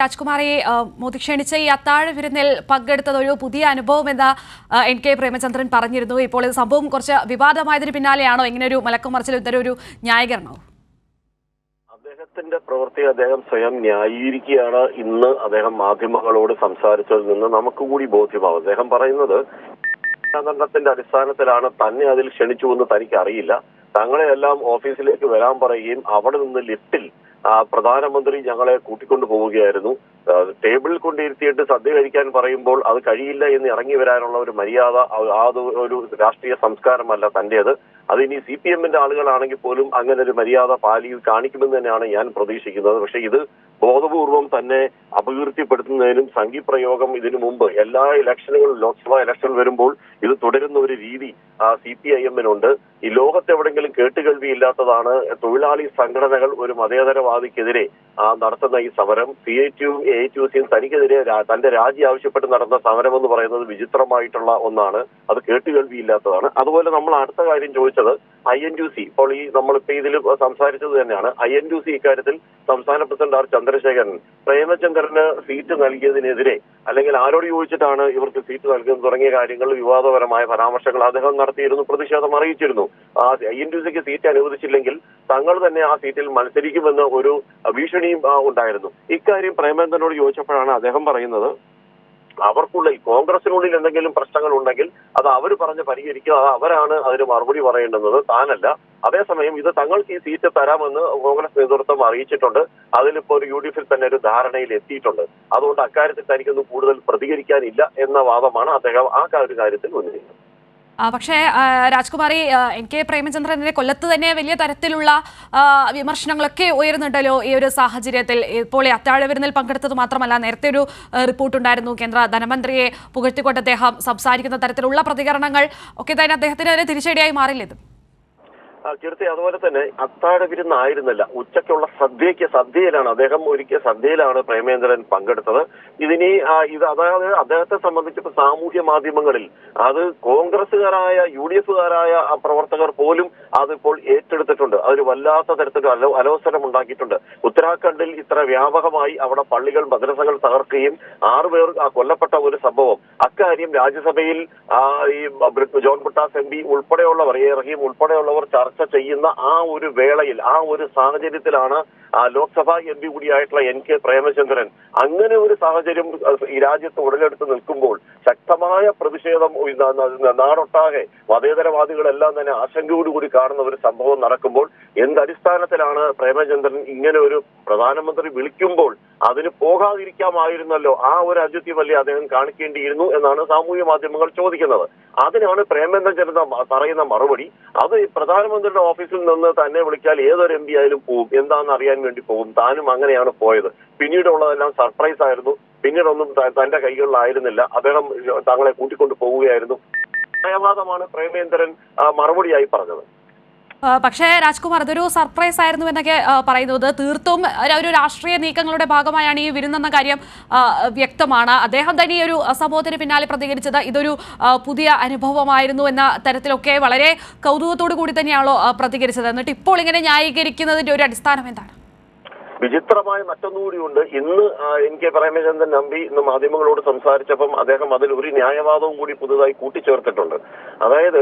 രാജ്കുമാറെ മോദി ക്ഷണിച്ച ഈ അത്താഴ വിരുന്നിൽ പങ്കെടുത്തത് ഒരു പുതിയ അനുഭവം എന്ന് എൻ. കെ. പ്രേമചന്ദ്രൻ പറഞ്ഞിരുന്നു. ഇപ്പോൾ ഇത് സംഭവം കുറച്ച് വിവാദമായതിന് പിന്നാലെയാണോ? ഇങ്ങനെ ഒരു മലക്കം മറിച്ചിൽ ഇത്തരം ഒരു ന്യായീകരണവും അദ്ദേഹത്തിന്റെ പ്രവൃത്തി അദ്ദേഹം സ്വയം ന്യായീകരിക്കുകയാണ്. ഇന്ന് അദ്ദേഹം മാധ്യമങ്ങളോട് സംസാരിച്ചതിൽ നിന്ന് നമുക്ക് കൂടി ബോധ്യമാവും. അദ്ദേഹം പറയുന്നത് ത്തിന്റെ അടിസ്ഥാനത്തിലാണ് തന്നെ അതിൽ ക്ഷണിച്ചു എന്ന് തനിക്ക് അറിയില്ല തങ്ങളെയെല്ലാം ഓഫീസിലേക്ക് വരാൻ പറയുകയും അവിടെ നിന്ന് ലിഫ്റ്റിൽ പ്രധാനമന്ത്രി ഞങ്ങളെ കൂട്ടിക്കൊണ്ടു പോവുകയായിരുന്നു. ടേബിളിൽ കൊണ്ടിരുത്തിയിട്ട് സദ്യ കഴിക്കാൻ പറയുമ്പോൾ അത് കഴിയില്ല എന്ന് ഇറങ്ങി വരാനുള്ള ഒരു മര്യാദ ആ- ഒരു- രാഷ്ട്രീയ സംസ്കാരമല്ല തന്റേത് അത് ഇനി സി പി എമ്മിന്റെ ആളുകളാണെങ്കിൽ പോലും അങ്ങനെ ഒരു മര്യാദ പാലി കാണിക്കുമെന്ന് തന്നെയാണ് ഞാൻ പ്രതീക്ഷിക്കുന്നത്. പക്ഷേ ഇത് ബോധപൂർവം തന്നെ അപകീർത്തിപ്പെടുത്തുന്നതിനും സംഘിപ്രയോഗം ഇതിനു മുമ്പ് എല്ലാ ഇലക്ഷനുകളും ലോക്സഭാ ഇലക്ഷൻ വരുമ്പോൾ ഇത് തുടരുന്ന ഒരു രീതി സി പി ഐ എമ്മിനുണ്ട്. ഈ ലോകത്തെവിടെങ്കിലും കേട്ടുകേൾവിയില്ലാത്തതാണ് തൊഴിലാളി സംഘടനകൾ ഒരു മതേതരവാദിക്കെതിരെ നടത്തുന്ന ഈ സമരം. പി എ ടിയും എ ടി സിയും തനിക്കെതിരെ തന്റെ രാജി ആവശ്യപ്പെട്ട് നടന്ന സമരം എന്ന് പറയുന്നത് വിചിത്രമായിട്ടുള്ള ഒന്നാണ്. അത് കേട്ടുകേൾവിയില്ലാത്തതാണ് അതുപോലെ നമ്മൾ അടുത്ത കാര്യം ചോദിച്ചത് ഐ എൻ യു സി ഇപ്പോൾ ഈ നമ്മളിപ്പോ ഇതിൽ സംസാരിച്ചത് തന്നെയാണ്. ഐ എൻ യു സി ഇക്കാര്യത്തിൽ സംസ്ഥാന പ്രസിഡന്റ് ആർ ചന്ദ്രശേഖരൻ പ്രേമചന്ദ്രന് സീറ്റ് നൽകിയതിനെതിരെ അല്ലെങ്കിൽ ആരോട് ചോദിച്ചിട്ടാണ് ഇവർക്ക് സീറ്റ് നൽകുന്നത് തുടങ്ങിയ കാര്യങ്ങൾ വിവാദപരമായ പരാമർശങ്ങൾ അദ്ദേഹം നടത്തിയിരുന്നു പ്രതിഷേധം അറിയിച്ചിരുന്നു. ഐ എൻ യു സിക്ക് സീറ്റ് അനുവദിച്ചില്ലെങ്കിൽ തങ്ങൾ തന്നെ ആ സീറ്റിൽ മത്സരിക്കുമെന്ന് ഒരു ഭീഷണിയും ആ, ഉണ്ടായിരുന്നു. ഇക്കാര്യം പ്രേമചന്ദ്രനോട് ചോദിച്ചപ്പോഴാണ് അദ്ദേഹം പറയുന്നത് അവർക്കുള്ളിൽ കോൺഗ്രസിനുള്ളിൽ എന്തെങ്കിലും പ്രശ്നങ്ങൾ ഉണ്ടെങ്കിൽ അത് അവർ പറഞ്ഞ് പരിഹരിക്കുക അത് അവരാണ് അതിന് മറുപടി പറയേണ്ടുന്നത് താനല്ല. അതേസമയം ഇത് തങ്ങൾക്ക് ഈ സീറ്റ് തരാമെന്ന് കോൺഗ്രസ് നേതൃത്വം അറിയിച്ചിട്ടുണ്ട്. അതിലിപ്പോ ഒരു യു ഡി എഫിൽ തന്നെ ഒരു ധാരണയിൽ എത്തിയിട്ടുണ്ട്. അതുകൊണ്ട് അക്കാര്യത്തിൽ തനിക്കൊന്നും കൂടുതൽ പ്രതികരിക്കാനില്ല എന്ന വാദമാണ് അദ്ദേഹം ആ കാര്യത്തിൽ ഉന്നയിക്കുന്നത്. പക്ഷേ രാജ്കുമാറി എൻ കെ പ്രേമചന്ദ്രനെ കൊല്ലത്ത് തന്നെ വലിയ തരത്തിലുള്ള വിമർശനങ്ങളൊക്കെ ഉയരുന്നുണ്ടല്ലോ ഈ ഒരു സാഹചര്യത്തിൽ. ഇപ്പോൾ ഈ അത്താഴ വിരുന്നിൽ പങ്കെടുത്തത് മാത്രമല്ല നേരത്തെ ഒരു റിപ്പോർട്ട് റിപ്പോർട്ടുണ്ടായിരുന്നു. കേന്ദ്ര ധനമന്ത്രിയെ പുകഴ്ത്തിക്കൊണ്ട് അദ്ദേഹം സംസാരിക്കുന്ന തരത്തിലുള്ള പ്രതികരണങ്ങൾ ഒക്കെ തന്നെ അദ്ദേഹത്തിന് അതിന് തിരിച്ചടിയായി മാറില്ല ആ, അതുപോലെ തന്നെ അത്താഴ വിരുന്നായിരുന്നില്ല ഉച്ചയ്ക്കുള്ള സദ്യയ്ക്ക് സദ്യയിലാണ്. അദ്ദേഹം ഒരുക്കിയ സദ്യയിലാണ് പ്രേമേന്ദ്രൻ പങ്കെടുത്തത്. ഇതിനി ഇത് അതായത് അദ്ദേഹത്തെ സംബന്ധിച്ചിപ്പോൾ സാമൂഹ്യ മാധ്യമങ്ങളിൽ അത് കോൺഗ്രസുകാരായ യു ഡി എഫുകാരായ പ്രവർത്തകർ പോലും അതിപ്പോൾ ഏറ്റെടുത്തിട്ടുണ്ട്. അതൊരു വല്ലാത്ത തരത്തിലുള്ള അലോ അലോസരം ഉണ്ടാക്കിയിട്ടുണ്ട് ഉത്തരാഖണ്ഡിൽ ഇത്ര വ്യാപകമായി അവിടെ പള്ളികൾ മദ്രസകൾ തകർക്കുകയും ആറുപേർ കൊല്ലപ്പെട്ട ഒരു സംഭവം. അക്കാര്യം രാജ്യസഭയിൽ ഈ ജോൺ ബുട്ടാസ് എം പി ഉൾപ്പെടെയുള്ളവർ എ റഹീം ഉൾപ്പെടെയുള്ളവർ ചർച്ച ചെയ്യുന്ന ആ ഒരു വേളയിൽ ആ ഒരു സാഹചര്യത്തിലാണ് ലോക്സഭാ എം പി കൂടിയായിട്ടുള്ള എൻ കെ പ്രേമചന്ദ്രൻ അങ്ങനെ ഒരു സാഹചര്യം ഈ രാജ്യത്ത് ഉടലെടുത്ത് നിൽക്കുമ്പോൾ ശക്തമായ പ്രതിഷേധം നാടൊട്ടാകെ മതേതരവാദികളെല്ലാം തന്നെ ആശങ്കയോടുകൂടി കാണുന്ന ഒരു സംഭവം നടക്കുമ്പോൾ എന്തടിസ്ഥാനത്തിലാണ് പ്രേമചന്ദ്രൻ ഇങ്ങനെ ഒരു പ്രധാനമന്ത്രി വിളിക്കുമ്പോൾ അതിന് പോകാതിരിക്കാമായിരുന്നല്ലോ? ആ ഒരു ഔചിത്യമല്ലേ അദ്ദേഹം കാണിക്കേണ്ടിയിരുന്നു എന്നാണ് സാമൂഹ്യ മാധ്യമങ്ങൾ ചോദിക്കുന്നത്. അതിനാണ് പ്രേമചന്ദ്രൻ പറയുന്ന മറുപടി. അത് ഈ പ്രധാനമന്ത്രിയുടെ ഓഫീസിൽ നിന്ന് തന്നെ വിളിച്ചാൽ ഏതൊരു എം പി ആയാലും പോകും എന്താണെന്ന് അറിയാൻ വേണ്ടി പോകും. താനും അങ്ങനെയാണ് പോയത്. പിന്നീടുള്ളതെല്ലാം സർപ്രൈസ് ആയിരുന്നു. പിന്നീടൊന്നും തന്റെ കൈകളിലായിരുന്നില്ല. അദ്ദേഹം താങ്കളെ കൂട്ടിക്കൊണ്ട് പോവുകയായിരുന്നു. ന്യായവാദമാണ് പ്രേമേന്ദ്രൻ മറുപടിയായി പറഞ്ഞത്. പക്ഷേ രാജ്കുമാർ അതൊരു സർപ്രൈസ് ആയിരുന്നു എന്നൊക്കെ പറയുന്നത്. തീർത്തും ഒരു- രാഷ്ട്രീയ നീക്കങ്ങളുടെ ഭാഗമായാണ് ഈ വിരുന്നെന്ന കാര്യം വ്യക്തമാണ്. അദ്ദേഹം തന്നെ ഈ ഒരു സംഭവത്തിന് പിന്നാലെ പ്രതികരിച്ചത് ഇതൊരു പുതിയ അനുഭവമായിരുന്നു എന്ന തരത്തിലൊക്കെ വളരെ കൗതുകത്തോടു കൂടി തന്നെയാണല്ലോ ആ, പ്രതികരിച്ചത്. എന്നിട്ട് ഇപ്പോൾ ഇങ്ങനെ ന്യായീകരിക്കുന്നതിന്റെ ഒരു അടിസ്ഥാനം എന്താണ്? വിചിത്രമായ മറ്റൊന്നുകൂടിയുണ്ട്. ഇന്ന് ആ, എൻ കെ പ്രേമചന്ദ്രൻ നമ്പി ഇന്ന് മാധ്യമങ്ങളോട് സംസാരിച്ചപ്പം അദ്ദേഹം അതിൽ ഒരു ന്യായവാദവും കൂടി പുതുതായി കൂട്ടിച്ചേർത്തിട്ടുണ്ട്. അതായത്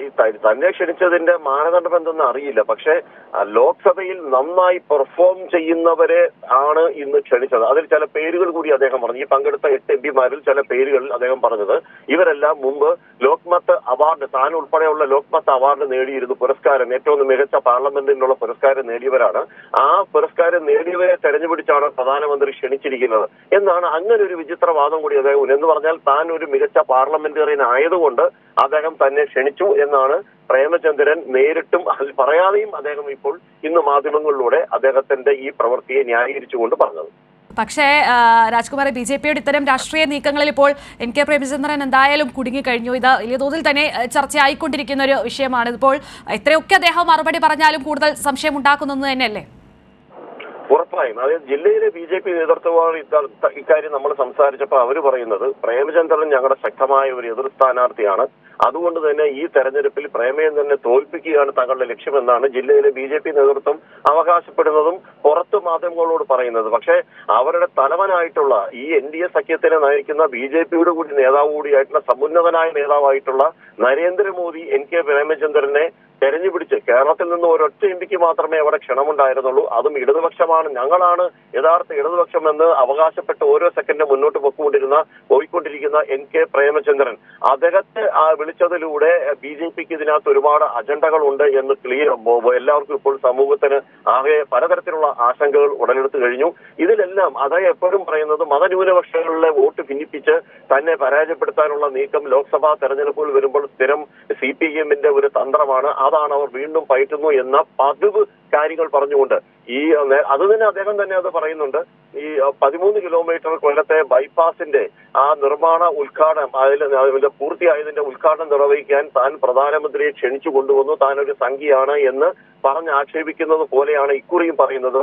ഈ തന്നെ ക്ഷണിച്ചതിന്റെ മാനദണ്ഡം എന്തെന്ന് അറിയില്ല. പക്ഷെ ലോക്സഭയിൽ നന്നായി പെർഫോം ചെയ്യുന്നവരെ ആണ് ഇന്ന് ക്ഷണിച്ചത്. അതിൽ ചില പേരുകൾ കൂടി അദ്ദേഹം പറഞ്ഞു. ഈ പങ്കെടുത്ത എട്ട് എം പിമാരിൽ ചില പേരുകൾ അദ്ദേഹം പറഞ്ഞത്. ഇവരെല്ലാം മുമ്പ് ലോക്മത്ത് അവാർഡ് താൻ ഉൾപ്പെടെയുള്ള ലോക്മത്ത് അവാർഡ് നേടിയിരുന്നു പുരസ്കാരം. ഏറ്റവും മികച്ച പാർലമെന്റിനുള്ള പുരസ്കാരം നേടിയവരാണ്. ആ പുരസ്കാരം നേടിയവരെ തെരഞ്ഞുപിടിച്ചാണ് പ്രധാനമന്ത്രി ക്ഷണിച്ചിരിക്കുന്നത്. എന്നാണ് അങ്ങനെ ഒരു വിചിത്രവാദം കൂടി അദ്ദേഹം എന്ന് പറഞ്ഞാൽ താൻ ഒരു മികച്ച പാർലമെന്റേറിയൻ ആയതുകൊണ്ട് അദ്ദേഹം തന്നെ ക്ഷണിച്ചു എന്നാണ് പ്രേമചന്ദ്രൻ നേരിട്ടും അതിൽ പറയാതെയും അദ്ദേഹം ഇപ്പോൾ ഇന്ന് മാധ്യമങ്ങളിലൂടെ അദ്ദേഹത്തിന്റെ ഈ പ്രവൃത്തിയെ ന്യായീകരിച്ചുകൊണ്ട് പറഞ്ഞത്. പക്ഷേ രാജ്കുമാർ ബി ജെ പിയുടെ ഇത്തരം രാഷ്ട്രീയ നീക്കങ്ങളിൽ ഇപ്പോൾ എൻ കെ പ്രേമചന്ദ്രൻ എന്തായാലും കുടുങ്ങിക്കഴിഞ്ഞു. ഇത് വലിയ തോതിൽ തന്നെ ചർച്ചയായിക്കൊണ്ടിരിക്കുന്ന ഒരു വിഷയമാണ്. ഇപ്പോൾ എത്രയൊക്കെ അദ്ദേഹം മറുപടി പറഞ്ഞാലും കൂടുതൽ സംശയം ഉണ്ടാക്കുന്നത് തന്നെയല്ലേ? ഉറപ്പായും. അതായത് ജില്ലയിലെ ബി ജെ പി നേതൃത്വമാണ് ഇക്കാര്യം നമ്മൾ സംസാരിച്ചപ്പോൾ അവർ പറയുന്നത് പ്രേമചന്ദ്രൻ ഞങ്ങളുടെ ശക്തമായ ഒരു എതിർ സ്ഥാനാർത്ഥിയാണ്. അതുകൊണ്ട് തന്നെ ഈ തെരഞ്ഞെടുപ്പിൽ പ്രേമചന്ദ്രനെ തോൽപ്പിക്കുകയാണ് തങ്ങളുടെ ലക്ഷ്യമെന്നാണ് ജില്ലയിലെ ബി ജെ പി നേതൃത്വം അവകാശപ്പെടുന്നതും പുറത്ത് മാധ്യമങ്ങളോട് പറയുന്നത്. പക്ഷേ അവരുടെ തലവനായിട്ടുള്ള ഈ എൻ ഡി എ സഖ്യത്തിനെ നയിക്കുന്ന ബി ജെ പിയുടെ കൂടി നേതാവ് കൂടിയായിട്ടുള്ള സമുന്നതനായ നേതാവായിട്ടുള്ള നരേന്ദ്രമോദി എൻ കെ പ്രേമചന്ദ്രനെ തെരഞ്ഞുപിടിച്ച് കേരളത്തിൽ നിന്ന് ഒരൊറ്റ എം പിക്ക് മാത്രമേ അവിടെ ക്ഷണമുണ്ടായിരുന്നുള്ളൂ. അതും ഇടതുപക്ഷമാണ് ഞങ്ങളാണ് യഥാർത്ഥ ഇടതുപക്ഷം എന്ന് അവകാശപ്പെട്ട് ഓരോ സെക്കൻഡ് മുന്നോട്ട് പൊക്കുകൊണ്ടിരുന്ന പോയിക്കൊണ്ടിരിക്കുന്ന എൻ കെ പ്രേമചന്ദ്രൻ. അദ്ദേഹത്തെ വിളിച്ചതിലൂടെ ബി ജെ പിക്ക് ഇതിനകത്ത് ഒരുപാട് അജണ്ടകളുണ്ട് എന്ന് ക്ലിയർ എല്ലാവർക്കും ഇപ്പോൾ സമൂഹത്തിന് ആകെ പലതരത്തിലുള്ള ആശങ്കകൾ ഉടലെടുത്തു കഴിഞ്ഞു. ഇതിലെല്ലാം അതായത് എപ്പോഴും പറയുന്നത് മതന്യൂനപക്ഷങ്ങളിലെ വോട്ട് ഭിന്നിപ്പിച്ച് തന്നെ പരാജയപ്പെടുത്താനുള്ള നീക്കം ലോക്സഭാ തെരഞ്ഞെടുപ്പുകൾ വരുമ്പോൾ സ്ഥിരം സി പി എമ്മിന്റെ ഒരു തന്ത്രമാണ്. അതാണ് അവർ വീണ്ടും പയറ്റുന്നു എന്ന പതിവ് കാര്യങ്ങൾ പറഞ്ഞുകൊണ്ട് ഈ അത് തന്നെ അദ്ദേഹം തന്നെ അത് പറയുന്നുണ്ട്. ഈ പതിമൂന്ന് കിലോമീറ്റർ കൊല്ലത്തെ ബൈപ്പാസിന്റെ ആ നിർമ്മാണ ഉദ്ഘാടനം അതിൽ പൂർത്തിയായതിന്റെ ഉദ്ഘാടനം നിർവഹിക്കാൻ താൻ പ്രധാനമന്ത്രിയെ ക്ഷണിച്ചു കൊണ്ടുവന്നു. താൻ ഒരു സംഖ്യയാണ് എന്ന് പറഞ്ഞ് ആക്ഷേപിക്കുന്നത് പോലെയാണ് ഇക്കുറിയും പറയുന്നത്.